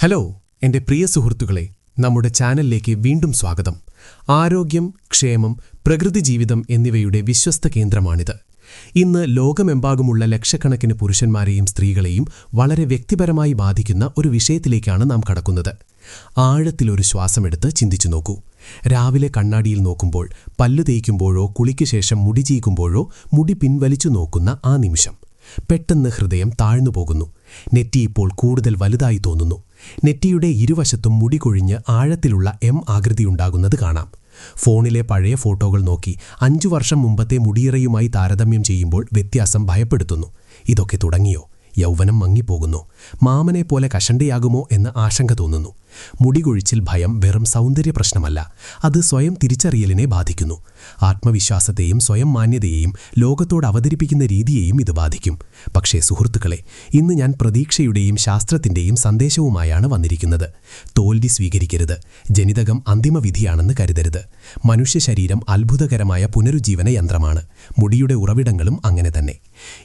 Hello എന്റെ പ്രിയ സുഹൃത്തുക്കളെ നമ്മുടെ ചാനലിലേക്ക് വീണ്ടും സ്വാഗതം. ആരോഗ്യം ക്ഷേമം പ്രകൃതി ജീവിതം എന്നിവയുടെ വിശ്വസ്ത കേന്ദ്രമാണിത്. ഇന്ന് ലോകമെമ്പാകുമുള്ള ലക്ഷക്കണക്കിന് പുരുഷന്മാരെയും സ്ത്രീകളെയും വളരെ വ്യക്തിപരമായി ബാധിക്കുന്ന ഒരു വിഷയത്തിലേക്കാണ് നാം കടക്കുന്നത്. ആഴത്തിലൊരു ശ്വാസമെടുത്ത് ചിന്തിച്ചു നോക്കൂ. രാവിലെ കണ്ണാടിയിൽ നോക്കുമ്പോൾ പല്ലു തേയ്ക്കുമ്പോഴോ കുളിക്ക് ശേഷം മുടി ചീകുമ്പോഴോ മുടി പിൻവലിച്ചു നോക്കുന്ന ആ നിമിഷം. പെട്ടെന്ന് ഹൃദയം താഴ്ന്നു പോകുന്നു. നെറ്റി ഇപ്പോൾ കൂടുതൽ വലുതായി തോന്നുന്നു. നെറ്റിയുടെ ഇരുവശത്തും മുടി കൊഴിഞ്ഞ് ആഴത്തിലുള്ള എം ആകൃതിയുണ്ടാകുന്നത് കാണാം. ഫോണിലെ പഴയ ഫോട്ടോകൾ നോക്കി അഞ്ചു വർഷം മുമ്പത്തെ മുടിയിറയുമായി താരതമ്യം ചെയ്യുമ്പോൾ വ്യത്യാസം ഭയപ്പെടുത്തുന്നു. ഇതൊക്കെ തുടങ്ങിയോ? യൗവനം മങ്ങിപ്പോകുന്നു. മാമനെ പോലെ കഷണ്ടിയാകുമോ എന്ന് ആശങ്ക തോന്നുന്നു. മുടികൊഴിച്ചിൽ ഭയം വെറും സൗന്ദര്യ പ്രശ്നമല്ല അത് സ്വയം തിരിച്ചറിയലിനെ ബാധിക്കുന്നു. ആത്മവിശ്വാസത്തെയും സ്വയം മാന്യതയെയും ലോകത്തോട് അവതരിപ്പിക്കുന്ന രീതിയെയും ഇത് ബാധിക്കും. പക്ഷേ സുഹൃത്തുക്കളെ ഇന്ന് ഞാൻ പ്രതീക്ഷയുടെയും ശാസ്ത്രത്തിന്റെയും സന്ദേശവുമായാണ് വന്നിരിക്കുന്നത്. തോൽവി സ്വീകരിക്കരുത്. ജനിതകം അന്തിമവിധിയാണെന്ന് കരുതരുത്. മനുഷ്യ ശരീരം അത്ഭുതകരമായ പുനരുജ്ജീവന യന്ത്രമാണ്. മുടിയുടെ ഉറവിടങ്ങളും അങ്ങനെ തന്നെ.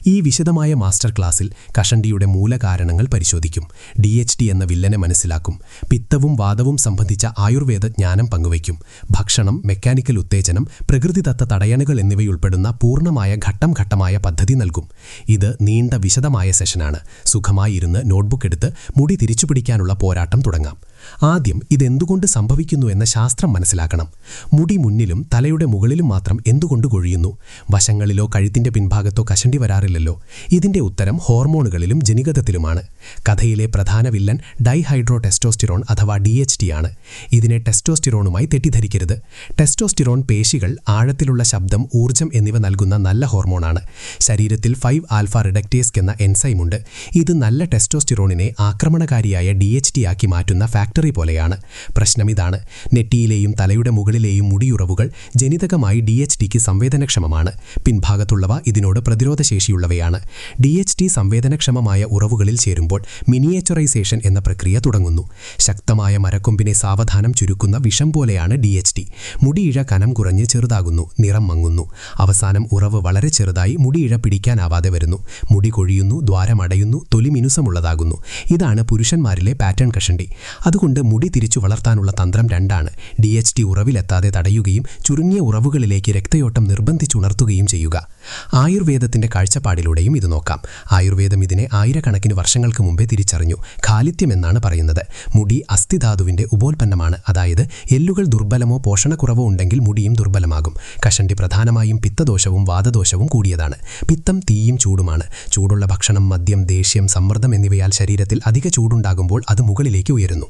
ഈ വിശദമായ മാസ്റ്റർ ക്ലാസ്സിൽ കഷണ്ടിയുടെ മൂലകാരണങ്ങൾ പരിശോധിക്കും. ഡി എച്ച് ഡി എന്ന വില്ലനെ മനസ്സിലാക്കും. പിത്തവും വാദവും സംബന്ധിച്ച ആയുർവേദ ജ്ഞാനം പങ്കുവയ്ക്കും. ഭക്ഷണം മെക്കാനിക്കൽ ഉത്തേജനം പ്രകൃതിദത്ത തടയണകൾ എന്നിവയുൾപ്പെടുന്ന പൂർണമായ ഘട്ടം ഘട്ടമായ പദ്ധതി നൽകും. ഇത് നീണ്ട വിശദമായ സെഷനാണ്. സുഖമായിരുന്ന് നോട്ട്ബുക്ക് എടുത്ത് മുടി തിരിച്ചുപിടിക്കാനുള്ള പോരാട്ടം തുടങ്ങാം. ആദ്യം ഇതെന്തുകൊണ്ട് സംഭവിക്കുന്നു എന്ന ശാസ്ത്രം മനസ്സിലാക്കണം. മുടി മുന്നിലും തലയുടെ മുകളിലും മാത്രം എന്തുകൊണ്ട് കൊഴിയുന്നു? വശങ്ങളിലോ കഴുത്തിന്റെ പിൻഭാഗത്തോ കശണ്ടി വരാറില്ലല്ലോ? ഇതിന്റെ ഉത്തരം ഹോർമോണുകളിലും ജനികതത്തിലുമാണ് കഥയിലെ പ്രധാന വില്ലൻ ഡൈഹൈഡ്രോ ടെസ്റ്റോസ്റ്റിറോൺ അഥവാ ഡി എച്ച് ടി ആണ്. ഇതിനെ ടെസ്റ്റോസ്റ്റിറോണുമായി തെറ്റിദ്ധരിക്കരുത്. ടെസ്റ്റോസ്റ്റിറോൺ പേശികൾ ആഴത്തിലുള്ള ശബ്ദം ഊർജം എന്നിവ നൽകുന്ന നല്ല ഹോർമോണാണ്. ശരീരത്തിൽ ഫൈവ് ആൽഫ റിഡക്റ്റേസ്ക് എന്ന എൻസൈമുണ്ട്. ഇത് നല്ല ടെസ്റ്റോസ്റ്റിറോണിനെ ആക്രമണകാരിയായ ഡി ആക്കി മാറ്റുന്ന ഫാക്ടറി പോലെയാണ്. പ്രശ്നം ഇതാണ്. നെറ്റിയിലെയും തലയുടെ മുകളിലെയും മുടിയുറവുകൾ ജനിതകമായി ഡി എച്ച് ടിക്ക് സംവേദനക്ഷമമാണ്. പിൻഭാഗത്തുള്ളവ ഇതിനോട് പ്രതിരോധശേഷിയുള്ളവയാണ്. ഡി എച്ച് ടി സംവേദനക്ഷമമായ ഉറവുകളിൽ ചേരുമ്പോൾ മിനിയേച്ചറൈസേഷൻ എന്ന പ്രക്രിയ തുടങ്ങുന്നു. ശക്തമായ മരക്കൊമ്പിനെ സാവധാനം ചുരുക്കുന്ന വിഷം പോലെയാണ് ഡി എച്ച് ടി. മുടിയിഴ കനം കുറഞ്ഞ് ചെറുതാകുന്നു. നിറം മങ്ങുന്നു. അവസാനം ഉറവ് വളരെ ചെറുതായി മുടിയിഴ പിടിക്കാനാവാതെ വരുന്നു. മുടി കൊഴിയുന്നു ദ്വാരമടയുന്നു തൊലി മിനുസമുള്ളതാകുന്നു. ഇതാണ് പുരുഷന്മാരിലെ പാറ്റേൺ കഷണ്ടി. അതുകൊണ്ട് മുടി തിരിച്ചു വളർത്താനുള്ള തന്ത്രം രണ്ടാണ്. ഡി എച്ച് ടി ഉറവിലെത്താതെ തടയുകയും ചുരുങ്ങിയ ഉറവുകളിലേക്ക് രക്തയോട്ടം നിർബന്ധിച്ചുണർത്തുകയും ചെയ്യുക. ആയുർവേദത്തിന്റെ കാഴ്ചപ്പാടിലൂടെയും ഇത് നോക്കാം. ആയുർവേദം ഇതിനെ ആയിരക്കണക്കിന് വർഷങ്ങൾക്ക് മുമ്പേ തിരിച്ചറിഞ്ഞു. ഖാലിത്യം എന്നാണ് പറയുന്നത്. മുടി അസ്ഥിധാതുവിന്റെ ഉപോൽപ്പന്നമാണ്. അതായത് എല്ലുകൾ ദുർബലമോ പോഷണക്കുറവോ ഉണ്ടെങ്കിൽ മുടിയും ദുർബലമാകും. കഷണ്ടി പ്രധാനമായും പിത്തദോഷവും വാദദോഷവും കൂടിയതാണ്. പിത്തം തീയും ചൂടുമാണ്. ചൂടുള്ള ഭക്ഷണം മദ്യം ദേഷ്യം സമ്മർദ്ദം എന്നിവയാൽ ശരീരത്തിൽ അധിക ചൂടുണ്ടാകുമ്പോൾ അത് മുകളിലേക്ക് ഉയരുന്നു.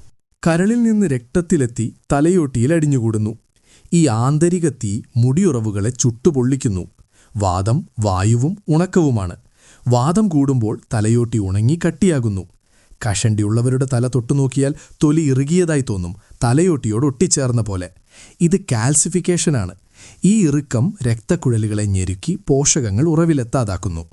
കരളിൽ നിന്ന് രക്തത്തിലെത്തി തലയോട്ടിയിൽ അടിഞ്ഞുകൂടുന്നു. ഈ ആന്തരിക തീ മുടിയുറവുകളെ ചുട്ടുപൊള്ളിക്കുന്നു. വാദം വായുവും ഉണക്കവുമാണ്. വാദം കൂടുമ്പോൾ തലയോട്ടി ഉണങ്ങി കട്ടിയാകുന്നു. കഷണ്ടിയുള്ളവരുടെ തല തൊട്ടുനോക്കിയാൽ തൊലി ഇറുകിയതായി തോന്നും തലയോട്ടിയോട് ഒട്ടിച്ചേർന്ന പോലെ. ഇത് കാൽസിഫിക്കേഷനാണ്. ഈ ഇറുക്കം രക്തക്കുഴലുകളെ ഞെരുക്കി പോഷകങ്ങൾ ഉറവിലെത്താതാക്കുന്നു.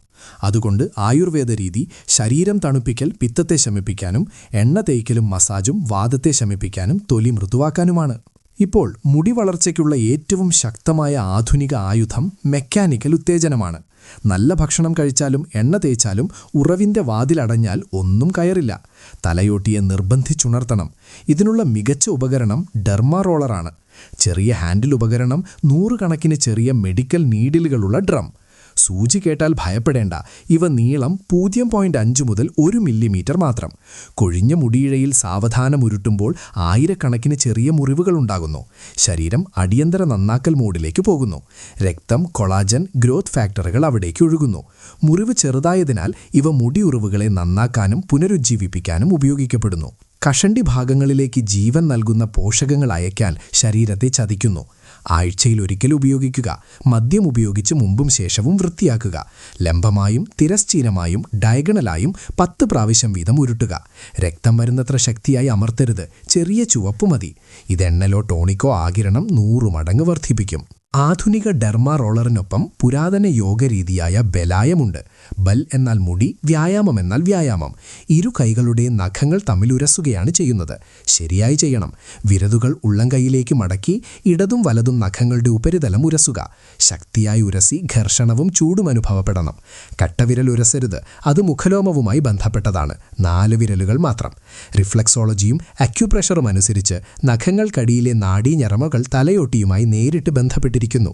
അതുകൊണ്ട് ആയുർവേദ രീതി ശരീരം തണുപ്പിക്കൽ പിത്തത്തെ ശമിപ്പിക്കാനും എണ്ണ തേയ്ക്കലും മസാജും വാദത്തെ ശമിപ്പിക്കാനും തൊലി മൃദുവാക്കാനുമാണ്. ഇപ്പോൾ മുടി വളർച്ചയ്ക്കുള്ള ഏറ്റവും ശക്തമായ ആധുനിക ആയുധം മെക്കാനിക്കൽ ഉത്തേജനമാണ്. നല്ല ഭക്ഷണം കഴിച്ചാലും എണ്ണ തേച്ചാലും ഉറവിന്റെ വാതിലടഞ്ഞാൽ ഒന്നും കയറില്ല. തലയോട്ടിയെ നിർബന്ധിച്ചുണർത്തണം. ഇതിനുള്ള മികച്ച ഉപകരണം ഡെർമ റോളറാണ്. ചെറിയ ഹാൻഡിൽ ഉപകരണം നൂറുകണക്കിന് ചെറിയ മെഡിക്കൽ നീഡിലുകളുള്ള ഡ്രം. സൂചി കേട്ടാൽ ഭയപ്പെടേണ്ട. ഇവ നീളം പൂജ്യം പോയിന്റ് അഞ്ച് മുതൽ ഒരു മില്ലിമീറ്റർ മാത്രം. കൊഴിഞ്ഞ മുടിയിഴയിൽ സാവധാനം ഉരുട്ടുമ്പോൾ ആയിരക്കണക്കിന് ചെറിയ മുറിവുകൾ ഉണ്ടാകുന്നു. ശരീരം അടിയന്തര നന്നാക്കൽ മോഡിലേക്ക് പോകുന്നു. രക്തം കൊളാജൻ ഗ്രോത്ത് ഫാക്ടറുകൾ അവിടേക്ക് ഒഴുകുന്നു. മുറിവ് ചെറുതായതിനാൽ ഇവ മുടിയുറിവുകളെ നന്നാക്കാനും പുനരുജ്ജീവിപ്പിക്കാനും ഉപയോഗിക്കപ്പെടുന്നു. കഷണ്ടി ഭാഗങ്ങളിലേക്ക് ജീവൻ നൽകുന്ന പോഷകങ്ങൾ അയക്കാൻ ശരീരത്തെ ചതിക്കുന്നു. ആഴ്ചയിൽ ഒരിക്കൽ ഉപയോഗിക്കുക. മദ്യം ഉപയോഗിച്ച് മുമ്പും ശേഷവും വൃത്തിയാക്കുക. ലംബമായും തിരശ്ചീനമായും ഡയഗണലായും പത്ത് പ്രാവശ്യം വീതം ഉരുട്ടുക. രക്തം വരുന്നത്ര ശക്തിയായി അമർത്തരുത്. ചെറിയ ചുവപ്പ് മതി. ഇതെണ്ണലോ ടോണിക്കോ ആകിരണം നൂറു മടങ്ങ് വർദ്ധിപ്പിക്കും. ആധുനിക ഡെർമ റോളറിനൊപ്പം പുരാതന യോഗരീതിയായ ബലായമുണ്ട്. ബൽ എന്നാൽ മുടി വ്യായാമം എന്നാൽ വ്യായാമം. ഇരു കൈകളുടെയും നഖങ്ങൾ തമ്മിലുരസുകയാണ് ചെയ്യുന്നത്. ശരിയായി ചെയ്യണം. വിരലുകൾ ഉള്ളംകൈയിലേക്ക് മടക്കി ഇടതും വലതും നഖങ്ങളുടെ ഉപരിതലം ഉരസുക. ശക്തിയായി ഉരസി ഘർഷണവും ചൂടും അനുഭവപ്പെടണം. കട്ടവിരൽ ഉരസരുത്. അത് മുഖലോമവുമായി ബന്ധപ്പെട്ടതാണ്. നാല് വിരലുകൾ മാത്രം. റിഫ്ലക്സോളജിയും അക്യുപ്രഷറും അനുസരിച്ച് നഖങ്ങൾക്കടിയിലെ നാഡീ ഞരമകൾ തലയോട്ടിയുമായി നേരിട്ട് ബന്ധപ്പെട്ടിരിക്കുന്നു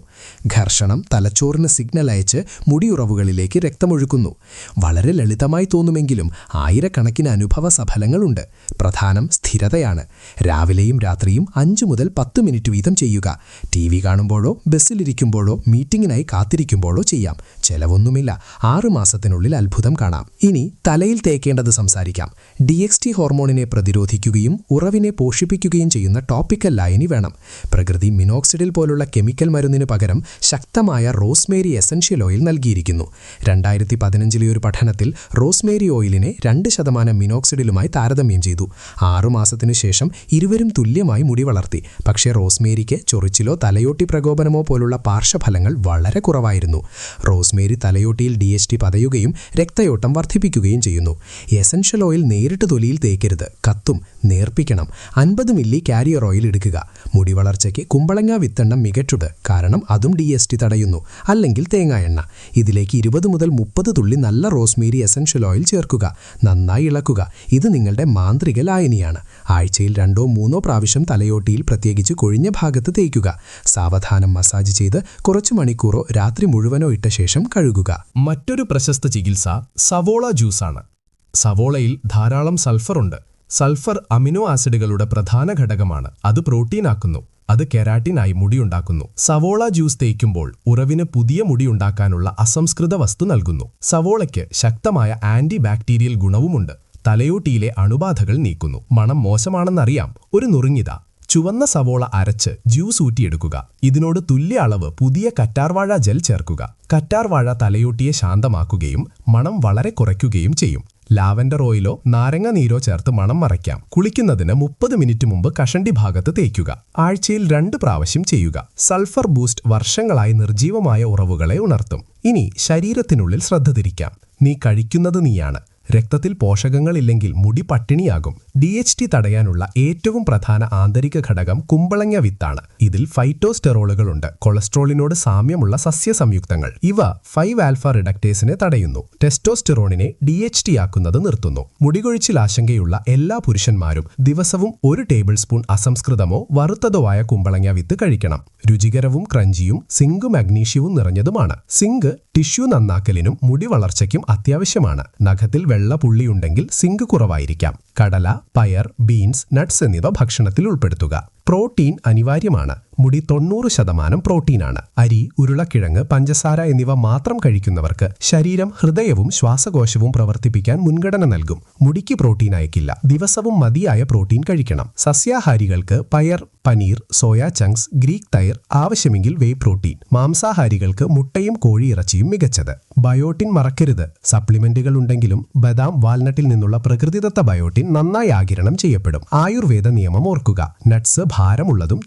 ഘർഷണം തലച്ചോറിന് സിഗ്നൽ അയച്ച് മുടിയുറവുകളിലേക്ക് രക്തമൊഴുക്കുന്നു. വളരെ ലളിതമായി തോന്നുമെങ്കിലും ആയിരക്കണക്കിന് അനുഭവ സഫലങ്ങളുണ്ട് പ്രധാനം സ്ഥിരതയാണ്. രാവിലെയും രാത്രിയും അഞ്ചു മുതൽ പത്ത് മിനിറ്റ് വീതം ചെയ്യുക. ടി വി കാണുമ്പോഴോ ബസ്സിലിരിക്കുമ്പോഴോ മീറ്റിംഗിനായി കാത്തിരിക്കുമ്പോഴോ ചെയ്യാം. ചെലവൊന്നുമില്ല. ആറുമാസത്തിനുള്ളിൽ അത്ഭുതം കാണാം. ഇനി തലയിൽ തേക്കേണ്ടത് സംസാരിക്കാം. ഡി എക്സ് ടി ഹോർമോണിനെ പ്രതിരോധിക്കുകയും ഉറവിനെ പോഷിപ്പിക്കുകയും ചെയ്യുന്ന ടോപ്പിക്കൽ ലായനി വേണം. പ്രകൃതി മിനോക്സിഡിൽ പോലുള്ള കെമിക്കൽ മരുന്നിന് പകരം ശക്തമായ റോസ്മേരി എസൻഷ്യൽ ഓയിൽ നൽകിയിരിക്കുന്നു. രണ്ടായിരത്തി പതിനഞ്ചിലെ ഒരു പഠനത്തിൽ റോസ്മേരി ഓയിലിനെ രണ്ട് ശതമാനം മിനോക്സിഡിലുമായി താരതമ്യം ചെയ്തു. ആറുമാസത്തിനു ശേഷം ഇരുവരും തുല്യമായി മുടി വളർത്തി. പക്ഷേ റോസ്മേരിക്ക് ചൊറിച്ചിലോ തലയോട്ടി പ്രകോപനമോ പോലുള്ള പാർശ്വഫലങ്ങൾ വളരെ കുറവായിരുന്നു. റോസ്മേരി തലയോട്ടിയിൽ ഡി എച്ച് ടി പതയുകയും രക്തയോട്ടം വർദ്ധിപ്പിക്കുകയും ചെയ്യുന്നു. എസൻഷ്യൽ ഓയിൽ നേരിട്ട് തൊലിയിൽ തേക്കരുത്. കത്തും നേർപ്പിക്കണം. അൻപത് മില്ലി കാരിയർ ഓയിൽ എടുക്കുക. മുടി വളർച്ചയ്ക്ക് കുമ്പളങ്ങ വിത്തെണ്ണം മികച്ചത്. കാരണം അതും ഡി എസ് ടി തടയുന്നു. അല്ലെങ്കിൽ തേങ്ങാ എണ്ണ. ഇതിലേക്ക് ഇരുപത് മുതൽ മുപ്പത് തുള്ളി നല്ല റോസ്മേരി എസൻഷ്യൽ ഓയിൽ ചേർക്കുക. നന്നായി ഇളക്കുക. ഇത് നിങ്ങളുടെ മാന്ത്രിക ലായനിയാണ്. ആഴ്ചയിൽ രണ്ടോ മൂന്നോ പ്രാവശ്യം തലയോട്ടിയിൽ പ്രത്യേകിച്ച് കൊഴിഞ്ഞ ഭാഗത്ത് തേക്കുക. സാവധാനം മസാജ് ചെയ്ത് കുറച്ച് മണിക്കൂറോ രാത്രി മുഴുവനോ ഇട്ട ശേഷം കഴുകുക. മറ്റൊരു പ്രശസ്ത ചികിത്സ സവോള ജ്യൂസാണ്. സവോളയിൽ ധാരാളം സൾഫർ ഉണ്ട്. സൾഫർ അമിനോ ആസിഡുകളുടെ പ്രധാന ഘടകമാണ്. അത് പ്രോട്ടീനാക്കുന്നു അത് കെരാട്ടിനായി മുടിയുണ്ടാക്കുന്നു. സവോള ജ്യൂസ് തേക്കുമ്പോൾ ഉറവിന് പുതിയ മുടിയുണ്ടാക്കാനുള്ള അസംസ്കൃത വസ്തു നൽകുന്നു. സവോളയ്ക്ക് ശക്തമായ ആന്റി ബാക്ടീരിയൽ ഗുണവുമുണ്ട്. തലയോട്ടിയിലെ അണുബാധകൾ നീക്കുന്നു. മണം മോശമാണെന്നറിയാം. ഒരു നുറുങ്ങിത. ചുവന്ന സവോള അരച്ച് ജ്യൂസ് ഊറ്റിയെടുക്കുക. ഇതിനോട് തുല്യ അളവ് പുതിയ കറ്റാർവാഴ ജെൽ ചേർക്കുക. കറ്റാർവാഴ തലയൂട്ടിയെ ശാന്തമാക്കുകയും മണം വളരെ കുറയ്ക്കുകയും ചെയ്യും. ലാവൻഡർ ഓയിലോ നാരങ്ങ നീരോ ചേർത്ത് മണം മറയ്ക്കാം. കുളിക്കുന്നതിന് മുപ്പത് മിനിറ്റ് മുമ്പ് കഷണ്ടി ഭാഗത്ത് തേക്കുക ആഴ്ചയിൽ രണ്ട് പ്രാവശ്യം ചെയ്യുക. സൾഫർ ബൂസ്റ്റ് വർഷങ്ങളായി നിർജീവമായ ഉറവുകളെ ഉണർത്തും. ഇനി ശരീരത്തിനുള്ളിൽ ശ്രദ്ധ തിരിക്കാം. നീ കഴിക്കുന്നത് നീയാണ്. രക്തത്തിൽ പോഷകങ്ങളില്ലെങ്കിൽ മുടി പട്ടിണിയാകും. ഡി എച്ച് ടി തടയാനുള്ള ഏറ്റവും പ്രധാന ആന്തരിക ഘടകം കുമ്പളങ്ങ വിത്താണ്. ഇതിൽ ഫൈറ്റോസ്റ്റെറോളുകളുണ്ട് കൊളസ്ട്രോളിനോട് സാമ്യമുള്ള സസ്യ സംയുക്തങ്ങൾ ഇവ ഫൈവ് ആൽഫ റിഡക്ടേസിനെ തടയുന്നു. ടെസ്റ്റോസ്റ്റെറോണിനെ ഡി എച്ച് ടി ആക്കുന്നത് നിർത്തുന്നു. മുടികൊഴിച്ചിൽ ആശങ്കയുള്ള എല്ലാ പുരുഷന്മാരും ദിവസവും ഒരു ടേബിൾ സ്പൂൺ അസംസ്കൃതമോ വറുത്തതോ ആയ കുമ്പളങ്ങ വിത്ത് കഴിക്കണം. രുചികരവും ക്രഞ്ചിയും സിങ്ക് മഗ്നീഷ്യവും നിറഞ്ഞതുമാണ്. സിങ്ക് ടിഷ്യൂ നന്നാക്കലിനും മുടി വളർച്ചയ്ക്കും അത്യാവശ്യമാണ്. നഖത്തിൽ വെള്ള പുള്ളിയുണ്ടെങ്കിൽ സിങ്ക് കുറവായിരിക്കാം. കടല പയർ ബീൻസ് നട്ട്സ് എന്നിവ ഭക്ഷണത്തിൽ ഉൾപ്പെടുത്തുക. പ്രോട്ടീൻ അനിവാര്യമാണ്. മുടി തൊണ്ണൂറ് ശതമാനം പ്രോട്ടീനാണ്. അരി ഉരുളക്കിഴങ്ങ് പഞ്ചസാര എന്നിവ മാത്രം കഴിക്കുന്നവർക്ക് ശരീരം ഹൃദയവും ശ്വാസകോശവും പ്രവർത്തിപ്പിക്കാൻ മുൻഗണന നൽകും. മുടിക്ക് പ്രോട്ടീൻ അയക്കില്ല. ദിവസവും മതിയായ പ്രോട്ടീൻ കഴിക്കണം. സസ്യാഹാരികൾക്ക് പയർ പനീർ സോയാ ചങ്ക്സ് ഗ്രീക്ക് തൈർ ആവശ്യമെങ്കിൽ വേ പ്രോട്ടീൻ മാംസാഹാരികൾക്ക് മുട്ടയും കോഴിയിറച്ചിയും മികച്ചത്. ബയോട്ടിൻ മറക്കരുത്. സപ്ലിമെന്റുകൾ ഉണ്ടെങ്കിലും ബദാം വാൽനട്ടിൽ നിന്നുള്ള പ്രകൃതിദത്ത ബയോട്ടിൻ നന്നായി ആകിരണം ചെയ്യപ്പെടും. ആയുർവേദ നിയമം ഓർക്കുക. നട്ട്സ് ഭാരമുള്ളതും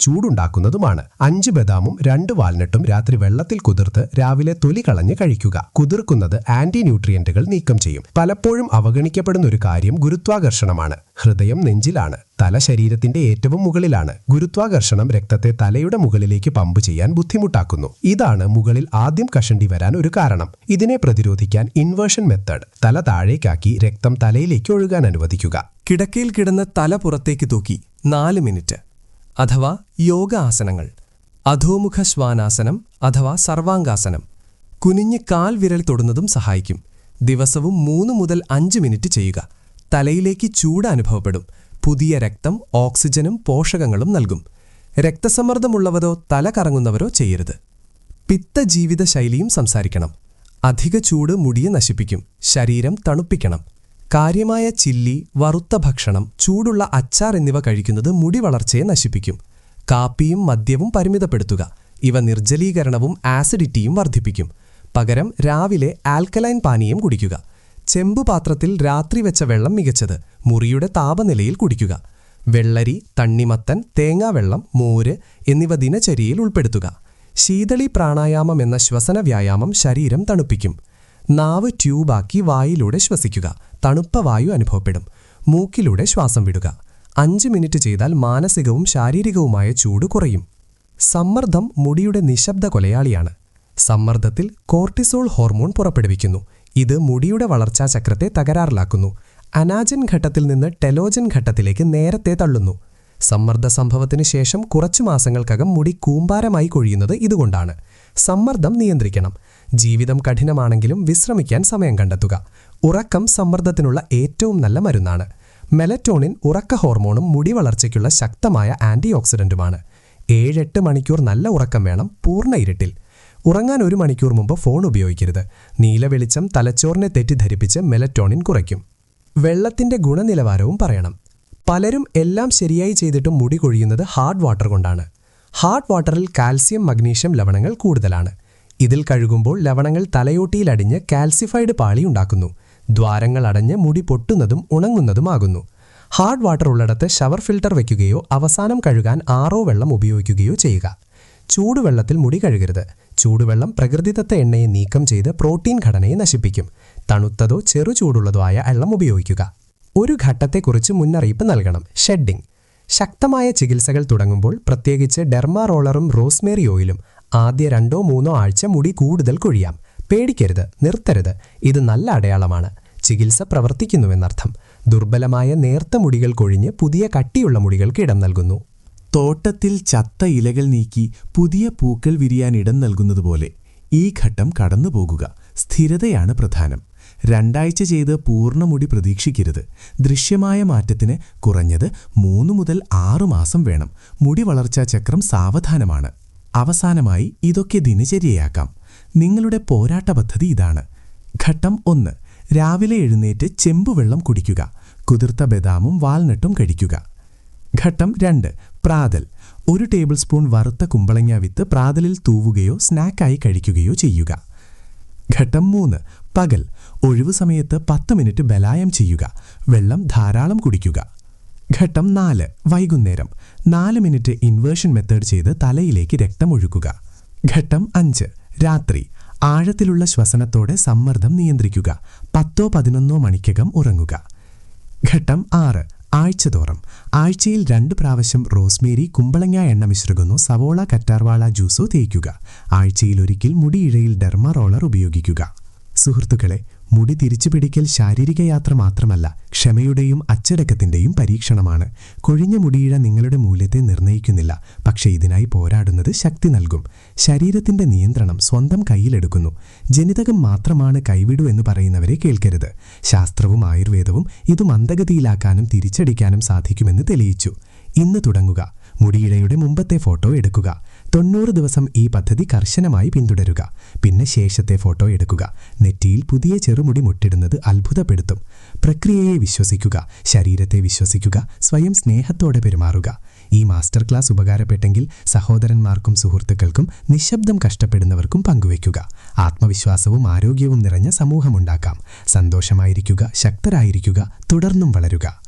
ചൂടുണ്ടാക്കുന്നതുമാണ് അഞ്ച് ബദാമും രണ്ട് വാൽനട്ടും രാത്രി വെള്ളത്തിൽ കുതിർത്ത് രാവിലെ തൊലി കളഞ്ഞ് കഴിക്കുക. കുതിർക്കുന്നത് ആന്റി ന്യൂട്രിയന്റുകൾ നീക്കം ചെയ്യും. പലപ്പോഴും അവഗണിക്കപ്പെടുന്ന ഒരു കാര്യം ഗുരുത്വാകർഷണമാണ്. ഹൃദയം നെഞ്ചിലാണ്. തല ശരീരത്തിന്റെ ഏറ്റവും മുകളിലാണ്. ഗുരുത്വാകർഷണം രക്തത്തെ തലയുടെ മുകളിലേക്ക് പമ്പ് ചെയ്യാൻ ബുദ്ധിമുട്ടാക്കുന്നു. ഇതാണ് മുകളിൽ ആദ്യം കഷണ്ടി വരാൻ ഒരു കാരണം. ഇതിനെ പ്രതിരോധിക്കാൻ ഇൻവേർഷൻ മെത്തേഡ് തല താഴേക്കാക്കി രക്തം തലയിലേക്ക് ഒഴുകാൻ അനുവദിക്കുക. കിടക്കയിൽ കിടന്ന് തല പുറത്തേക്ക് തൂക്കി നാല് മിനിറ്റ്. അഥവാ യോഗ ആസനങ്ങൾ അധോമുഖ ശ്വാനാസനം അഥവാ സർവാംഗാസനം കുനിഞ്ഞ് കാൽ വിരൽ തൊടുന്നതും സഹായിക്കും. ദിവസവും മൂന്ന് മുതൽ അഞ്ച് മിനിറ്റ് ചെയ്യുക. തലയിലേക്ക് ചൂട് അനുഭവപ്പെടും. പുതിയ രക്തം ഓക്സിജനും പോഷകങ്ങളും നൽകും. രക്തസമ്മർദ്ദമുള്ളവരോ തല കറങ്ങുന്നവരോ ചെയ്യരുത്. പിത്ത ജീവിതശൈലിയും സംസാരിക്കണം. അധിക ചൂട് മുടിയെ നശിപ്പിക്കും. ശരീരം തണുപ്പിക്കണം. കാര്യമായ ചില്ലി വറുത്ത ഭക്ഷണം ചൂടുള്ള അച്ചാർ എന്നിവ കഴിക്കുന്നത് മുടി വളർച്ചയെ നശിപ്പിക്കും. കാപ്പിയും മദ്യവും പരിമിതപ്പെടുത്തുക. ഇവ നിർജലീകരണവും ആസിഡിറ്റിയും വർദ്ധിപ്പിക്കും. പകരം രാവിലെ ആൽക്കലൈൻ പാനീയം കുടിക്കുക. ചെമ്പുപാത്രത്തിൽ രാത്രി വെച്ച വെള്ളം മികച്ചത്. മുറിയുടെ താപനിലയിൽ കുടിക്കുക. വെള്ളരി തണ്ണിമത്തൻ തേങ്ങാവെള്ളം മോര് എന്നിവ ദിനചര്യയിൽ ഉൾപ്പെടുത്തുക. ശീതളി പ്രാണായാമം എന്ന ശ്വസന വ്യായാമം ശരീരം തണുപ്പിക്കും. നാവ് ട്യൂബാക്കി വായിലൂടെ ശ്വസിക്കുക. തണുപ്പ വായു അനുഭവപ്പെടും. മൂക്കിലൂടെ ശ്വാസം വിടുക. അഞ്ച് മിനിറ്റ് ചെയ്താൽ മാനസികവും ശാരീരികവുമായ ചൂട് കുറയും. സമ്മർദ്ദം മുടിയുടെ നിശബ്ദ കൊലയാളിയാണ്. സമ്മർദ്ദത്തിൽ കോർട്ടിസോൾ ഹോർമോൺ പുറപ്പെടുവിക്കുന്നു. ഇത് മുടിയുടെ വളർച്ചാ ചക്രത്തെ തകരാറിലാക്കുന്നു. അനാജൻ ഘട്ടത്തിൽ നിന്ന് ടെലോജൻ ഘട്ടത്തിലേക്ക് നേരത്തെ തള്ളുന്നു. സമ്മർദ്ദ സംഭവത്തിന് ശേഷം കുറച്ചു മാസങ്ങൾക്കകം മുടി കൂമ്പാരമായി കൊഴിയുന്നത് ഇതുകൊണ്ടാണ്. സമ്മർദ്ദം നിയന്ത്രിക്കണം. ജീവിതം കഠിനമാണെങ്കിലും വിശ്രമിക്കാൻ സമയം കണ്ടെത്തുക. ഉറക്കം സമ്മർദ്ദത്തിനുള്ള ഏറ്റവും നല്ല മരുന്നാണ്. മെലറ്റോണിൻ ഉറക്ക ഹോർമോണും മുടി വളർച്ചയ്ക്കുള്ള ശക്തമായ ആന്റി ഓക്സിഡന്റുമാണ് ഏഴെട്ട് മണിക്കൂർ നല്ല ഉറക്കം വേണം പൂർണ ഇരുട്ടിൽ. ഉറങ്ങാൻ ഒരു മണിക്കൂർ മുമ്പ് ഫോൺ ഉപയോഗിക്കരുത്. നീല വെളിച്ചം തലച്ചോറിനെ തെറ്റിദ്ധരിപ്പിച്ച് മെലറ്റോണിൻ കുറയ്ക്കും. വെള്ളത്തിന്റെ ഗുണനിലവാരവും പറയണം. പലരും എല്ലാം ശരിയായി ചെയ്തിട്ടും മുടി കൊഴിയുന്നത് ഹാർഡ് വാട്ടർ കൊണ്ടാണ്. ഹാർഡ് വാട്ടറിൽ കാൽസ്യം മഗ്നീഷ്യം ലവണങ്ങൾ കൂടുതലാണ്. ഇതിൽ കഴുകുമ്പോൾ ലവണങ്ങൾ തലയോട്ടിയിലടിഞ്ഞ് കാൽസിഫൈഡ് പാളി ഉണ്ടാക്കുന്നു. ദ്വാരങ്ങൾ അടഞ്ഞ് മുടി പൊട്ടുന്നതും ഉണങ്ങുന്നതുമാകുന്നു. ഹാർഡ് വാട്ടർ ഉള്ളിടത്ത് ഷവർ ഫിൽട്ടർ വയ്ക്കുകയോ അവസാനം കഴുകാൻ ആറോ വെള്ളം ഉപയോഗിക്കുകയോ ചെയ്യുക. ചൂടുവെള്ളത്തിൽ മുടി കഴുകരുത്. ചൂടുവെള്ളം പ്രകൃതിദത്ത എണ്ണയെ നീക്കം ചെയ്ത് പ്രോട്ടീൻ ഘടനയെ നശിപ്പിക്കും. തണുത്തതോ ചെറു ചൂടുള്ളതോ ആയ വെള്ളം ഉപയോഗിക്കുക. ഒരു ഘട്ടത്തെക്കുറിച്ച് മുന്നറിയിപ്പ് നൽകണം. ഷെഡിംഗ് ശക്തമായ ചികിത്സകൾ തുടങ്ങുമ്പോൾ പ്രത്യേകിച്ച് ഡെർമാ റോളറും റോസ്മേറി ഓയിലും ആദ്യ രണ്ടോ മൂന്നോ ആഴ്ച മുടി കൂടുതൽ കൊഴിയാം. പേടിക്കരുത് നിർത്തരുത്. ഇത് നല്ല അടയാളമാണ്. ചികിത്സ പ്രവർത്തിക്കുന്നുവെന്നർത്ഥം. ദുർബലമായ നേർത്ത മുടികൾ കൊഴിഞ്ഞ് പുതിയ കട്ടിയുള്ള മുടികൾക്ക് ഇടം നൽകുന്നു. തോട്ടത്തിൽ ചത്ത ഇലകൾ നീക്കി പുതിയ പൂക്കൾ വിരിയാൻ ഇടം നൽകുന്നതുപോലെ ഈ ഘട്ടം കടന്നുപോകുക സ്ഥിരതയാണ് പ്രധാനം. രണ്ടാഴ്ച ചെയ്ത് പൂർണമുടി പ്രതീക്ഷിക്കരുത്. ദൃശ്യമായ മാറ്റത്തിന് കുറഞ്ഞത് മൂന്ന് മുതൽ ആറു മാസം വേണം. മുടി വളർച്ചാ ചക്രം സാവധാനമാണ്. അവസാനമായി ഇതൊക്കെ ദിനചര്യയാക്കാം. നിങ്ങളുടെ പോരാട്ട പദ്ധതി ഇതാണ്. ഘട്ടം ഒന്ന്. രാവിലെ എഴുന്നേറ്റ് ചെമ്പുവെള്ളം കുടിക്കുക. കുതിർത്ത ബദാമും വാൽനട്ടും കഴിക്കുക. ഘട്ടം രണ്ട്. പ്രാതൽ. ഒരു ടേബിൾ സ്പൂൺ വറുത്ത കുമ്പളങ്ങ വിത്ത് പ്രാതലിൽ തൂവുകയോ സ്നാക്കായി കഴിക്കുകയോ ചെയ്യുക. ഘട്ടം മൂന്ന്. പകൽ. ഒഴിവു സമയത്ത് പത്ത് മിനിറ്റ് ബലായം ചെയ്യുക. വെള്ളം ധാരാളം കുടിക്കുക. ഘട്ടം നാല്. വൈകുന്നേരം. നാല് മിനിറ്റ് ഇൻവേർഷൻ മെത്തേഡ് ചെയ്ത് തലയിലേക്ക് രക്തമൊഴുക്കുക. ഘട്ടം അഞ്ച്. രാത്രി. ആഴത്തിലുള്ള ശ്വസനത്തോടെ സമ്മർദ്ദം നിയന്ത്രിക്കുക. പത്തോ പതിനൊന്നോ മണിക്കകം ഉറങ്ങുക. ഘട്ടം ആറ്. ആഴ്ചതോറും ആഴ്ചയിൽ രണ്ട് പ്രാവശ്യം റോസ്മേരി കുമ്പളങ്ങ എണ്ണ മിശ്രകുന്നു സവോള കറ്റാർവാള ജ്യൂസോ തേയ്ക്കുക. ആഴ്ചയിൽ ഒരിക്കൽ മുടിയിഴയിൽ ഡെർമ റോളർ ഉപയോഗിക്കുക. സുഹൃത്തുക്കളെ മുടി തിരിച്ചു പിടിക്കൽ ശാരീരിക യാത്ര മാത്രമല്ല ക്ഷമയുടെയും അച്ചടക്കത്തിന്റെയും പരീക്ഷണമാണ്. കൊഴിഞ്ഞ മുടിയിഴ നിങ്ങളുടെ മൂല്യത്തെ നിർണയിക്കുന്നില്ല പക്ഷേ ഇതിനായി പോരാടുന്നത് ശക്തി നൽകും. ശരീരത്തിന്റെ നിയന്ത്രണം സ്വന്തം കയ്യിലെടുക്കുന്നു. ജനിതകം മാത്രമാണ് കൈവിടൂ എന്ന് പറയുന്നവരെ കേൾക്കരുത്. ശാസ്ത്രവും ആയുർവേദവും ഇത് മന്ദഗതിയിലാക്കാനും തിരിച്ചടിക്കാനും സാധിക്കുമെന്ന് തെളിയിച്ചു. ഇന്ന് തുടങ്ങുക. മുടിയിഴയുടെ മുമ്പത്തെ ഫോട്ടോ എടുക്കുക. തൊണ്ണൂറ് ദിവസം ഈ പദ്ധതി കർശനമായി പിന്തുടരുക. പിന്നെ ശേഷത്തെ ഫോട്ടോ എടുക്കുക. നെറ്റിയിൽ പുതിയ ചെറുമുടി മുട്ടിടുന്നത് അത്ഭുതപ്പെടുത്തും. പ്രക്രിയയെ വിശ്വസിക്കുക. ശരീരത്തെ വിശ്വസിക്കുക. സ്വയം സ്നേഹത്തോടെ പെരുമാറുക. ഈ മാസ്റ്റർ ക്ലാസ് ഉപകാരപ്പെട്ടെങ്കിൽ സഹോദരന്മാർക്കും സുഹൃത്തുക്കൾക്കും നിശബ്ദം കഷ്ടപ്പെടുന്നവർക്കും പങ്കുവയ്ക്കുക. ആത്മവിശ്വാസവും ആരോഗ്യവും നിറഞ്ഞ സമൂഹമുണ്ടാക്കാം. സന്തോഷമായിരിക്കുക. ശക്തരായിരിക്കുക. തുടർന്നും വളരുക.